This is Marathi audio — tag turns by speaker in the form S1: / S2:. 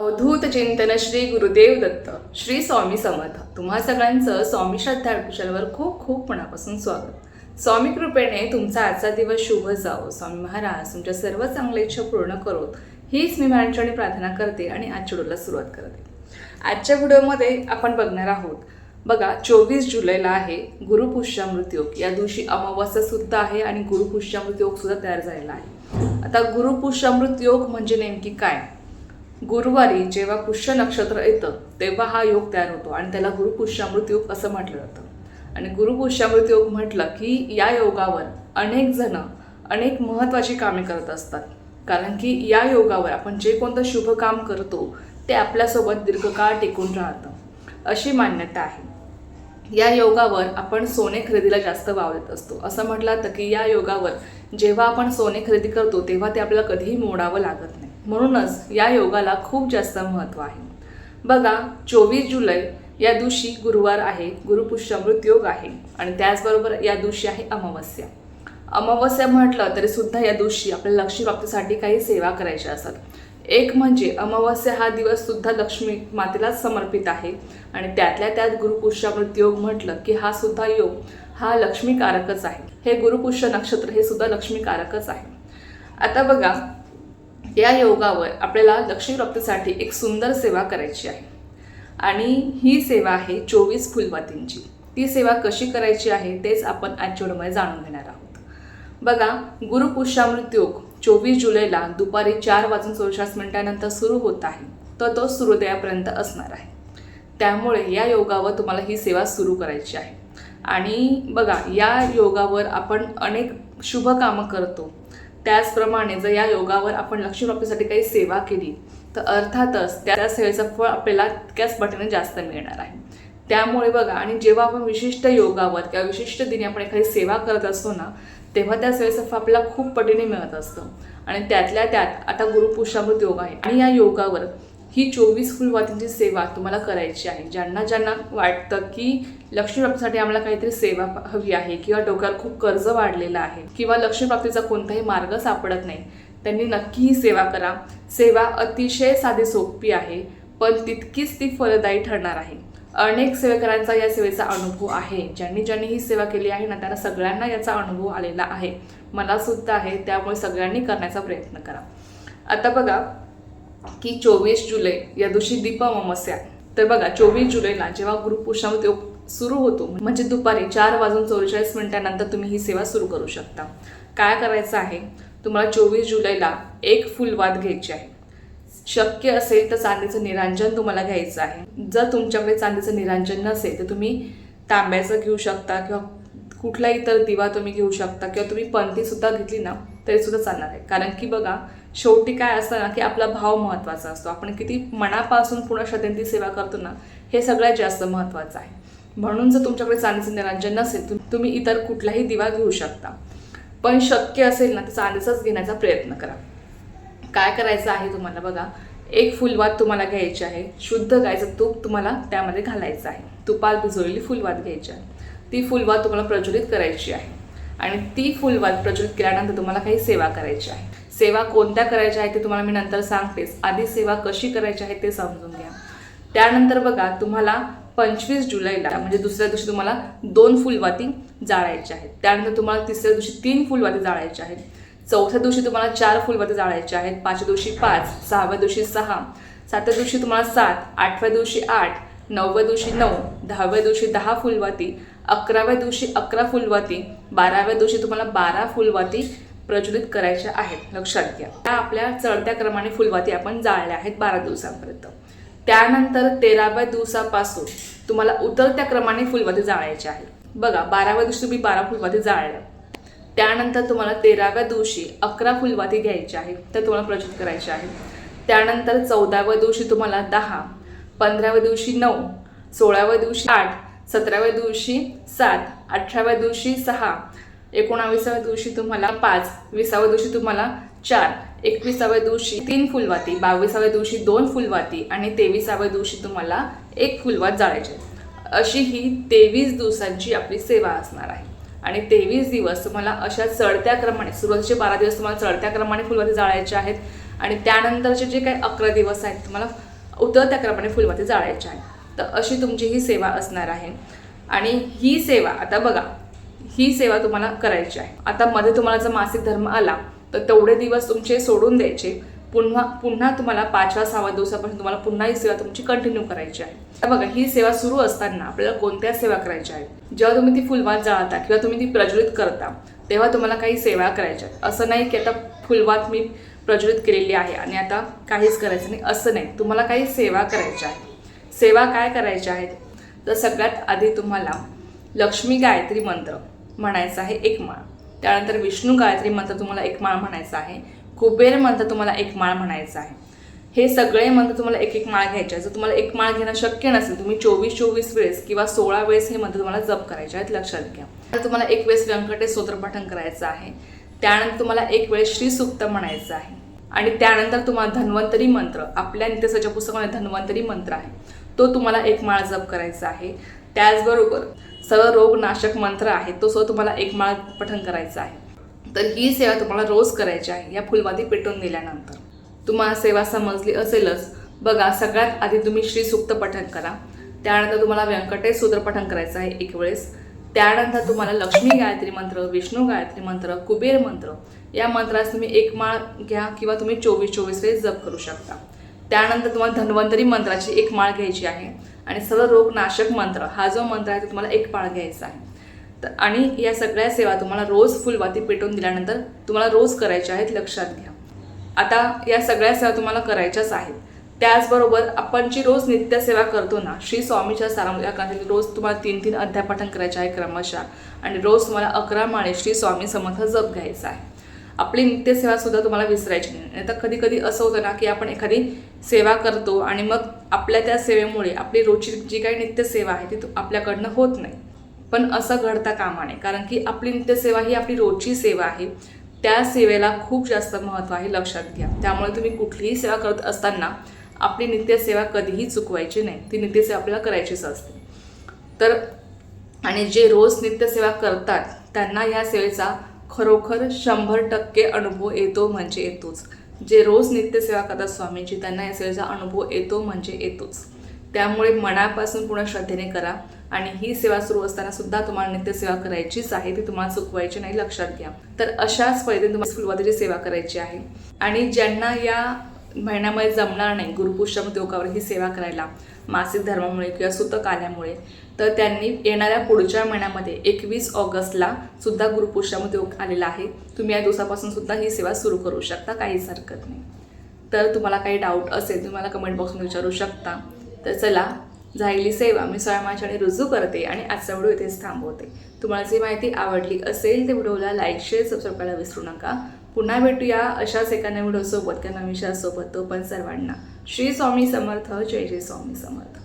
S1: अवधूत चिंतन श्री गुरुदेव दत्त श्री स्वामी समर्थ. तुम्हा सगळ्यांचं स्वामी श्रद्धा कुशलवर खूप खूप मनापासून स्वागत. स्वामी कृपेने तुमचा आजचा दिवस शुभ जावो. स्वामी महाराज तुमच्या सर्व चांगल्या इच्छा पूर्ण करोत. हीच मी माझ्याने प्रार्थना करते आणि आजच्या व्हिडिओला सुरुवात करते. आजच्या व्हिडिओमध्ये आपण बघणार आहोत बघा चोवीस जुलैला आहे गुरुपुष्यामृत योग या दिवशी अमावस्या सुद्धा आहे आणि गुरुपुष्यामृत योग सुद्धा तयार झालेला आहे. आता गुरुपुष्यामृत योग म्हणजे नेमकी काय? गुरुवारी जेव्हा पुष्य नक्षत्र येतं तेव्हा हा योग तयार होतो आणि त्याला गुरुपुष्यामृत योग असं म्हटलं जातं. आणि गुरुपुष्यामृत योग म्हटलं की या योगावर अनेक जण अनेक महत्त्वाची कामे करत असतात. कारण की या योगावर आपण जे कोणतं शुभ काम करतो ते आपल्यासोबत दीर्घकाळ टिकून राहतं. अशी मान्यता आहे. या योगावर आपण सोने खरेदीला जास्त वाव देत असतो. असं म्हटलं जातं की या योगावर जेव्हा आपण सोने खरेदी करतो तेव्हा ते आपल्याला कधीही मोडावं लागत नाही. म्हणूनच या योगाला खूप जास्त महत्त्व आहे. बघा चोवीस जुलै या दिवशी गुरुवार आहे गुरुपुष्यामृत योग आहे आणि त्याचबरोबर या दिवशी आहे अमावस्या. अमावस्या म्हटलं तरी सुद्धा या दिवशी आपल्या लक्ष्मीप्राप्तीसाठी काही सेवा करायच्या असतात. एक म्हणजे अमावस्या हा दिवस सुद्धा लक्ष्मी मातेलाच समर्पित आहे आणि त्यातल्या त्यात गुरुपुष्यामृत योग म्हटलं की हा सुद्धा योग हा लक्ष्मीकारकच आहे. हे गुरुपुष्य नक्षत्र हे सुद्धा लक्ष्मीकारकच आहे. आता बघा या योगावर आपल्याला लक्ष्मीप्राप्तीसाठी एक सुंदर सेवा करायची आहे. आणि ही सेवा आहे चोवीस फुलवातींची. ती सेवा कशी करायची आहे तेच आपण आजच्या व्हिडिओमध्ये जाणून घेणार आहोत. बघा गुरुपुष्यामृत योग चोवीस जुलैला दुपारी चार वाजून चौशास मिनिटानंतर सुरू होत आहे. तर तो सूर्योदयापर्यंत असणार आहे. त्यामुळे या योगावर तुम्हाला ही सेवा सुरू करायची आहे. आणि बघा या योगावर आपण अनेक शुभ कामं करतो. त्याचप्रमाणे जर या योगावर आपण लक्ष्मीप्राप्तीसाठी काही सेवा केली तर अर्थातच त्या सेवेचं फळ आपल्याला तितक्याच पटीने जास्त मिळणार आहे. त्यामुळे बघा आणि जेव्हा आपण विशिष्ट योगावर किंवा विशिष्ट दिनी आपण एखादी सेवा करत असतो ना तेव्हा त्या सेवेचं फळ आपल्याला खूप पटीने मिळत असतं. आणि त्यातल्या त्यात आता गुरुपुष्यामृत योग आहे. आणि या योगावर ही चोवीस फुलवातींची सेवा तुम्हाला करायची आहे. ज्यांना ज्यांना वाटतं की लक्ष्मीप्राप्तीसाठी आम्हाला काहीतरी सेवा हवी आहे किंवा डोक्यावर खूप कर्ज वाढलेलं आहे किंवा लक्ष्मीप्राप्तीचा कोणताही मार्ग सापडत नाही त्यांनी नक्की ही सेवा करा. सेवा अतिशय साधी सोपी आहे पण तितकीच ती फलदायी ठरणार आहे. अनेक सेवेकरांचा या सेवेचा अनुभव आहे. ज्यांनी ज्यांनी ही सेवा केली आहे ना त्यांना सगळ्यांना याचा अनुभव आलेला आहे. मला सुद्धा आहे त्यामुळे सगळ्यांनी करण्याचा प्रयत्न करा. आता बघा की चोवीस जुलै या दिवशी दीप तर बघा चोवीस जुलैला जेव्हा गुरुपुष्यामध्ये सुरू होतो म्हणजे दुपारी चार वाजून चौवेचाळीस मिनिटानंतर तुम्ही ही सेवा सुरू करू शकता. काय करायचं आहे? तुम्हाला चोवीस जुलैला एक फुलवाद घ्यायची आहे. शक्य असेल तर चांदीचं निरांजन तुम्हाला घ्यायचं आहे. जर तुमच्याकडे चांदीचं निरांजन नसेल तर तुम्ही तांब्याचं घेऊ शकता किंवा कुठला इतर दिवा तुम्ही घेऊ शकता किंवा तुम्ही पंथी सुद्धा घेतली ना तरी सुद्धा चालणार आहे. कारण की बघा शेवटी काय असतं ना की आपला भाव महत्त्वाचा असतो. आपण किती मनापासून पूर्ण श्रद्धेने सेवा करतो ना हे सगळ्यात जास्त महत्त्वाचं आहे. म्हणून जर तुमच्याकडे चांदीचं निरांजन नसेल तर तुम्ही इतर कुठलाही दिवा घेऊ शकता. पण शक्य असेल ना तर चांदीचाच घेण्याचा प्रयत्न करा. काय करायचं आहे तुम्हाला बघा एक फुलवात तुम्हाला घ्यायची आहे. शुद्ध गायचं तूप तुम्हाला त्यामध्ये घालायचं आहे. तुपात भिजवलेली फुलवात घ्यायची आहे. ती फुलवात तुम्हाला प्रज्वलित करायची आहे. आणि ती फुलवात प्रज्वलित केल्यानंतर तुम्हाला काही सेवा करायची आहे. सेवा कोणत्या करायच्या आहेत ते तुम्हाला मी नंतर सांगतेच. आधी सेवा कशी करायची आहे ते समजून घ्या. त्यानंतर बघा तुम्हाला पंचवीस जुलैला म्हणजे दुसऱ्या दिवशी तुम्हाला दोन फुलवाती जाळायच्या आहेत. त्यानंतर तुम्हाला तिसऱ्या दिवशी तीन फुलवाती जाळायच्या आहेत. चौथ्या दिवशी तुम्हाला चार फुलवाती जाळायच्या आहेत. पाचव्या दिवशी पाच सहाव्या दिवशी सहा सातव्या दिवशी तुम्हाला सात आठव्या दिवशी आठ नवव्या दिवशी नऊ दहाव्या दिवशी दहा फुलवाती अकराव्या दिवशी अकरा फुलवाती बाराव्या दिवशी तुम्हाला बारा फुलवाती प्रज्वलित करायच्या आहेत. लक्षात घ्या. त्या आपल्या चढत्या क्रमाने फुलवाती आपण जाळल्या आहेत बारा दिवसांपर्यंत. त्यानंतर तेराव्या दिवसापासून तुम्हाला उतरत्या क्रमाने फुलवाती जाळायच्या आहेत बघा बाराव्या दिवशी तुम्ही बारा फुलवाती जाळल्या. त्यानंतर तुम्हाला तेराव्या दिवशी अकरा फुलवाती घ्यायच्या आहेत तर तुम्हाला प्रज्वलित करायचे आहेत त्यानंतर चौदाव्या दिवशी तुम्हाला दहा पंधराव्या दिवशी नऊ सोळाव्या दिवशी आठ सतराव्या दिवशी सात अठराव्या दिवशी सहा एकोणावीसाव्या दिवशी तुम्हाला पाच विसाव्या दिवशी तुम्हाला चार एकविसाव्या दिवशी तीन फुलवाती बावीसाव्या दिवशी दोन फुलवाती आणि तेविसाव्या दिवशी तुम्हाला एक फुलवात जाळायची. अशी ही तेवीस दिवसांची आपली सेवा असणार आहे. आणि तेवीस दिवस तुम्हाला अशा चढत्या क्रमाने सुरुवातीचे बारा दिवस तुम्हाला चढत्या क्रमाने फुलवाती जाळायच्या आहेत आणि त्यानंतरचे जे काही अकरा दिवस आहेत तुम्हाला उतरत्या क्रमाने फुलवाती जाळायच्या आहेत. तर अशी तुमची ही सेवा असणार आहे. आणि ही सेवा आता बघा ही सेवा तुम्हाला करायची आहे. आता मध्ये तुम्हाला जर मासिक धर्म आला तर तेवढे दिवस तुमचे सोडून द्यायचे. पुन्हा पुन्हा तुम्हाला पाचव्या सहाव्या दिवसापासून तुम्हाला पुन्हा ही सेवा तुमची कंटिन्यू करायची आहे. तर बघा ही सेवा सुरू असताना आपल्याला कोणत्या सेवा करायच्या आहेत? जेव्हा तुम्ही ती फुलवात जाळता किंवा तुम्ही ती प्रज्वलित करता तेव्हा तुम्हाला काही सेवा करायच्या आहेत. असं नाही की आता फुलवात मी प्रज्वलित केलेली आहे आणि आता काहीच करायचं नाही. असं नाही. तुम्हाला काही सेवा करायच्या आहेत. सेवा काय करायच्या आहेत? तर सगळ्यात आधी तुम्हाला लक्ष्मी गायत्री मंत्र म्हणायचा आहे एक माळ त्यानंतर विष्णू गायत्री मंत्र तुम्हाला एक माळ म्हणायचा आहे. कुबेर मंत्र तुम्हाला एक माळ म्हणायचा आहे. हे सगळे मंत्र तुम्हाला एक एक माळ घ्यायचे आहे जर तुम्हाला एक माळ घेणं शक्य नसेल तुम्ही चोवीस चोवीस वेळेस किंवा सोळा वेळेस हे मंत्र तुम्हाला जप करायचे आहेत. लक्षात घ्या. तर तुम्हाला एक वेळेस व्यंकटेश स्तोत्रपठन करायचं आहे. त्यानंतर तुम्हाला एक वेळेस श्रीसुक्त म्हणायचं आहे. आणि त्यानंतर तुम्हाला धन्वंतरी मंत्र आपल्या नित्यसाच्या पुस्तकामध्ये धन्वंतरी मंत्र आहे. तो तुम्हाला एक माळ जप करायचा आहे. त्याचबरोबर सर्व रोगनाशक मंत्र आहे तो सुद्धा तुम्हाला एक माळ पठण करायचा आहे. तर ही सेवा तुम्हाला रोज करायची आहे या फुलवाती पेटून दिल्यानंतर तुम्हाला सेवा समजली असेलच. बघा सगळ्यात आधी तुम्ही श्री सुक्त पठण करा. त्यानंतर तुम्हाला व्यंकटेश सूत्र पठण करायचं आहे एक वेळेस. त्यानंतर तुम्हाला लक्ष्मी गायत्री मंत्र विष्णू गायत्री मंत्र कुबेर मंत्र या मंत्रास तुम्ही एक माळ घ्या किंवा तुम्ही चोवीस चोवीस वेळेस जप करू शकता. त्यानंतर तुम्हाला धन्वंतरी मंत्राची एक माळ घ्यायची आहे. आणि सर्व रोगनाशक मंत्र हा जो मंत्र आहे तो तुम्हाला एक माळ घ्यायचा आहे. तर आणि या सगळ्या सेवा तुम्हाला रोज फुलवाती पेटवून दिल्यानंतर तुम्हाला रोज करायच्या आहेत लक्षात घ्या. आता या सगळ्या सेवा तुम्हाला करायच्याच आहेत. त्याचबरोबर आपण जी रोज नित्यसेवा करतो ना श्री स्वामीच्या सारा या रोज तुम्हाला तीन तीन अध्याय पठण करायचे आहे क्रमशः. आणि रोज तुम्हाला अकरा माळे श्री स्वामी समर्थ जप घ्यायचा आहे. आपली नित्यसेवासुद्धा तुम्हाला विसरायची नाही. नाही तर कधी कधी असं होतं ना की आपण एखादी सेवा करतो आणि मग आपल्या त्या सेवेमुळे आपली रोजची जी काही नित्यसेवा आहे ती आपल्याकडनं होत नाही. पण असं घडता कामा नये कारण की आपली नित्यसेवा ही आपली रोजची सेवा आहे. त्या सेवेला खूप जास्त महत्त्व आहे लक्षात घ्या. त्यामुळे तुम्ही कुठलीही सेवा करत असताना आपली नित्यसेवा कधीही चुकवायची नाही. ती नित्यसेवा आपल्याला करायचीच असते. तर आणि जे रोज नित्यसेवा करतात त्यांना या सेवेचा खरोखर शंभर टक्के अनुभव येतो म्हणजे येतोच. जे रोज नित्यसेवा करतात स्वामींची त्यांना या सेवेचा अनुभव येतो म्हणजे येतोच. त्यामुळे मनापासून पूर्ण श्रद्धेने करा आणि ही सेवा सुरू असताना सुद्धा तुम्हाला नित्यसेवा करायचीच आहे ती तुम्हाला चुकवायची नाही लक्षात घ्या. तर अशाच पद्धतीने तुम्हाला सुरुवातीची सेवा करायची आहे. आणि ज्यांना या महिन्यामध्ये जमणार नाही. गुरुपुष्टम योगावर ही सेवा करायला मासिक धर्मामुळे किंवा सुतक आल्यामुळे तर त्यांनी येणाऱ्या पुढच्या महिन्यामध्ये एकवीस ऑगस्टला सुद्धा गुरुपुष्टम योग आलेला आहे. तुम्ही या दिवसापासून सुद्धा ही सेवा सुरू करू शकता काहीच हरकत नाही. तर तुम्हाला काही डाऊट असेल तुम्ही मला कमेंट बॉक्समध्ये विचारू शकता. तर चला झालेली सेवा मी स्वयंमाच्याने रुजू करते आणि आजचा व्हिडिओ इथेच थांबवते. तुम्हाला जी माहिती आवडली असेल ते व्हिडिओला लाईक शेअर सबस्क्राईब करायला विसरू नका. पुन्हा भेटूया अशाच एका नवीन व्हिडिओसोबत किंवा नवीन तो पण सर्वांना. श्री स्वामी समर्थ जय जय स्वामी समर्थ.